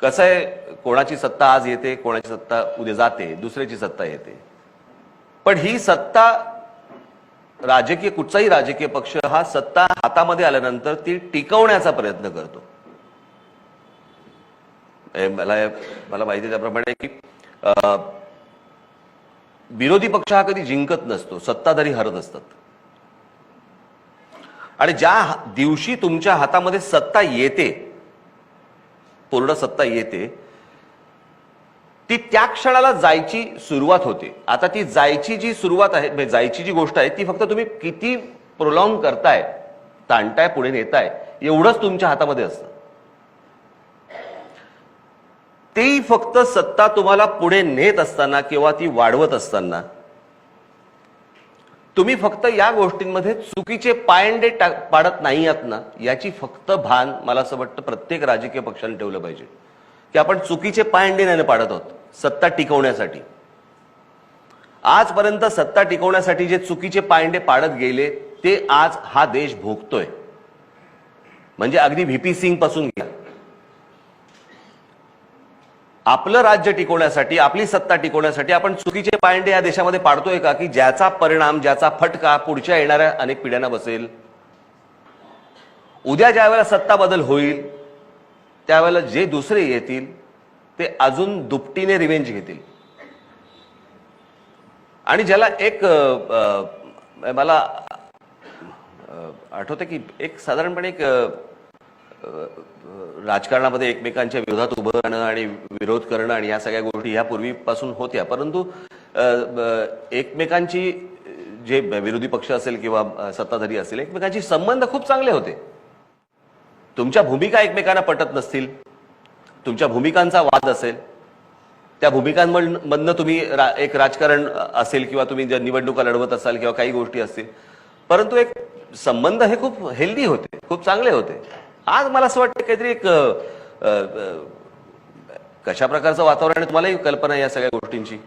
कसं आहे कोणाची सत्ता आज येते कोणाची सत्ता उद्या जाते दुसऱ्याची सत्ता येते. पण ही सत्ता राजकीय कुठचाही राजकीय पक्ष हा सत्ता हातामध्ये आल्यानंतर ती टिकवण्याचा प्रयत्न करतो. मला मला माहिती आहे त्याप्रमाणे की अं, विरोधी पक्ष हा कधी जिंकत नसतो सत्ताधारी हरत असतात. आणि ज्या दिवशी तुमच्या हातामध्ये सत्ता येते पूर्ण सत्ता येते ती त्या क्षणाला जायची सुरुवात होते. आता ती जायची जी सुरुवात आहे म्हणजे जायची जी गोष्ट आहे ती फक्त तुम्ही किती प्रोलॉंग करताय ताणताय पुढे नेताय एवढंच तुमच्या हातामध्ये असतं. ती फक्त सत्ता तुम्हाला पुढे नेत असताना किंवा ती वाढवत असताना तुम्ही फक्त या गोष्टींमध्ये चुकीचे पायंडे पाडत नाही आहात ना याची फक्त भान मला असं वाटतं प्रत्येक राजकीय पक्षाने ठेवलं पाहिजे. की आपण चुकीचे पायंडे नाही पाडत आहोत सत्ता टिकवण्यासाठी. आजपर्यंत सत्ता टिकवण्यासाठी जे चुकीचे पायंडे पाडत गेले ते आज हा देश भोगतोय. म्हणजे अगदी व्हीपी सिंगपासून घ्या. आपलं राज्य टिकवण्यासाठी आपली सत्ता टिकवण्यासाठी आपण चुकीचे पायंडे या देशामध्ये पाडतोय का? की ज्याचा परिणाम ज्याचा फटका पुढच्या येणाऱ्या अनेक पिढ्यांना बसेल? उद्या ज्या वेळेला सत्ता बदल होईल त्यावेळेला जे दुसरे येतील ते अजून दुपटीने रिवेंज घेतील. आणि ज्याला एक मला आठवतं की एक साधारणपणे एक राजकारणामध्ये एकमेकांच्या विरोधात उभं राहणं आणि विरोध करणं आणि या सगळ्या गोष्टी ह्या पूर्वीपासून होत्या. परंतु एकमेकांची जे विरोधी पक्ष असेल किंवा सत्ताधारी असेल एकमेकांची संबंध खूप चांगले होते. तुमच्या भूमिका एकमेकांना पटत नसतील. तुमच्या भूमिकांचा वाद असेल. त्या भूमिकांमधनं तुम्ही रा- एक राजकारण असेल किंवा तुम्ही ज्या निवडणुका लढवत असाल किंवा काही गोष्टी असतील. परंतु एक संबंध हे खूप हेल्दी होते खूप चांगले होते. आज मला असं वाटतं काहीतरी एक कशा प्रकारचं वातावरण आहे तुम्हालाही कल्पना या सगळ्या गोष्टींची?